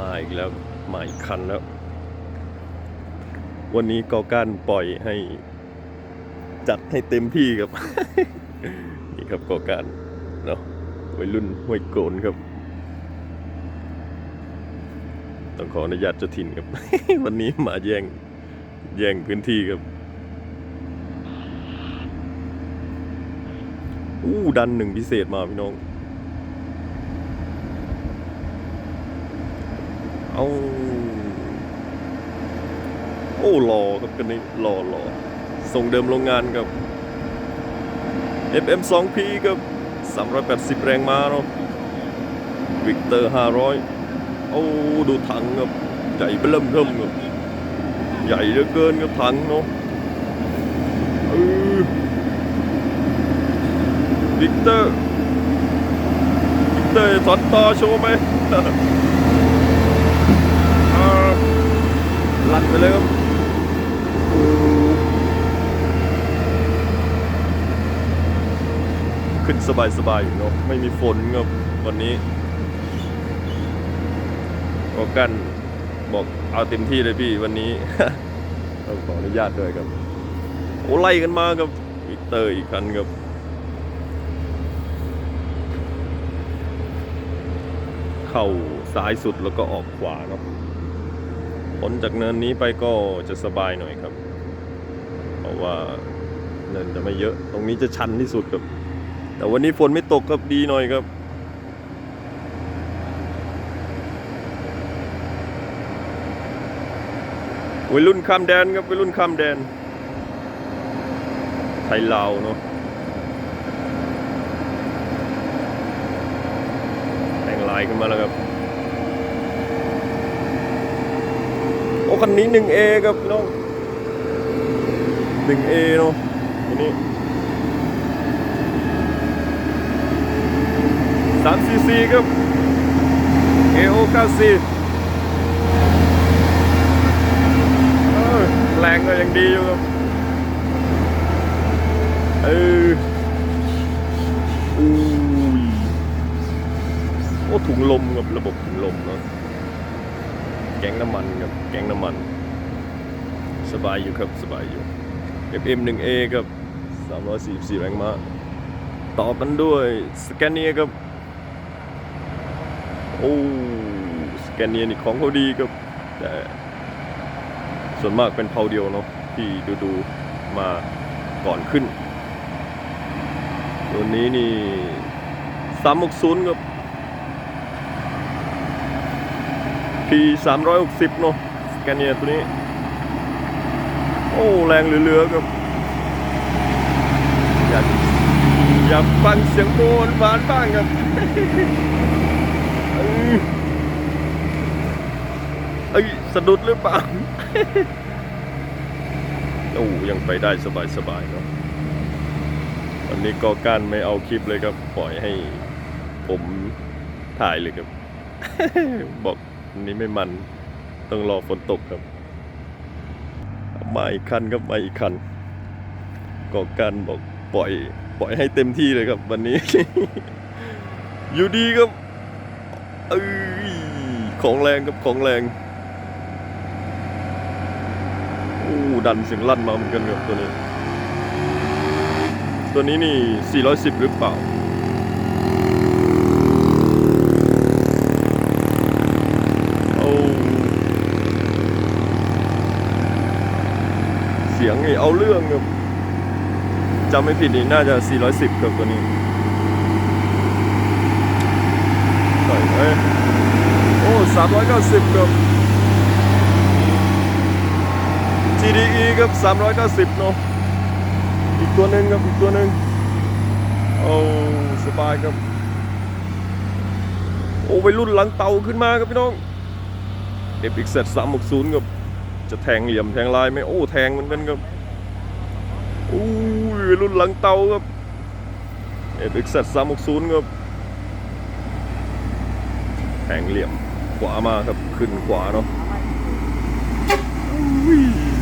มาอีกแล้ว มาอีกคันแล้ว วันนี้ก็การปล่อยให้ จัดให้เต็มที่ครับ นี่ครับก็การเนาะวัยรุ่นห้วยโกนครับ ต้องขออนุญาตเจ้าถิ่นครับ วันนี้มาแย่งแย่งพื้นที่ครับอู้ดันหนึ่งพิเศษมาพี่น้อง เอาโอ้รอครับกันนี้รอรอส่งเดิมโรงงานครับ FM 2P ครับ380 แรงม้าเนาะวิกเตอร์ 500 โอ้ดูถังครับใหญ่เบิ่มเทิมครับใหญ่เหลือเกินครับถังเนาะวิกเตอร์วิกเตอร์สอนต่อโชว์ไหม อ่า ลั่นไปเลยครับขึ้นสบายๆอยู่เนาะไม่มีฝนครับวันนี้ก็กันบอกเอาเต็มที่เลยพี่วันนี้ต้องขออนุญาตด้วยครับโอ้ไล่กันมาครับวิกเตอร์อีกคันครับเข้าซ้ายสุดแล้วก็ออกขวาเนาะ พ้นจากเนินนี้ไปก็จะสบายหน่อยครับ เพราะว่าเนินจะไม่เยอะ ตรงนี้จะชันที่สุดครับ แต่วันนี้ฝนไม่ตกครับดีหน่อยครับวัยรุ่นข้ามแดนครับวัยรุ่นข้ามแดน ไทยลาวเนาะแต่งลายขึ้นมาแล้วครับ โอ้คันนี้ 1A ครับพี่น้อง 1A เนาะตัวนี้3 cc ครับ AO 94เออแรงก็ยังดีอยู่ครับเอออุ้โอ้ถุงลมกับระบบถุงลมเนาะ แก๊งน้ำมันครับแก๊งน้ำมัน สบายอยู่ครับสบายอยู่ FM1A ครับ 344แรงม้าต่อกันด้วยสแกนเนียครับโอ้สแกนเนียนี่ของเขาดีครับแต่ส่วนมากเป็นเพาเดียวเนาะที่ดูดูมาก่อนขึ้นตัวนี้นี่360ครับ P 360เนาะสแกนเนียตัวนี้ โอ้แรงเหลือๆครับ อยากอยากฟังเสียงโบนหวานบ้างครับเอ้ยเอ้ยสะดุดหรือเปล่าโอ้ยังไปได้สบายๆเนาะวันนี้ก็การไม่เอาคลิปเลยครับ ปล่อยให้ผมถ่ายเลยครับ บอก อันนี้ไม่มันต้องรอฝนตกครับ มาอีกคันครับมาอีกคันก็การบอกปล่อย ปล่อยให้เต็มที่เลยครับ วันนี้ อยู่ดีครับเอ้ยของแรงครับของแรงโอ้ดันเสียงลั่นมาเหมือนกันครับตัวนี้ ตัวนี้นี่ 410 หรือเปล่า โอ้เสี ยงนี่เอาเรื่องครับจำไม่ผิดนี่น่าจะ 410ครับตัวนี้ใส่ไหมโอ้390ครับ GDE ครับ 390 เนาะอีกตัวหนึ่งครับ อีกตัวหนึ่งโอ้สบายครับ โอ้ไปรุ่นหลังเตาขึ้นมาครับพี่น้องเอฟอีกเซตสามหกศูนย์ครับ จะแทงเหลี่ยมแทงลายไหมโอ้แทงเหมือนกันครับอู้ยรุ่นหลังเตาครับเอฟอีกเซตสามหกศูนย์ครับแทงเหลี่ยมขวามาครับขึ้นขวาเนาะ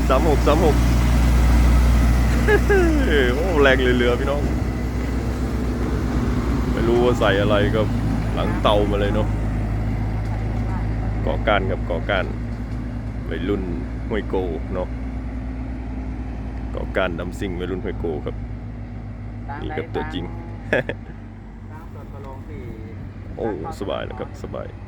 สามหกสามหกโอ้แรงเหลือพี่น้อง ไม่รู้ว่าใส่อะไรก็หลังเตามาเลยเนาะกาะการกับเกาะการวัยรุ่น ห้วยโกเนาะเกาะการดำซิ่งวัยรุ่นห้วยโกครับ นี่ครับตัวจริงตั้งส่วนกระโหลกที่โอ้สบายนะครับสบายเ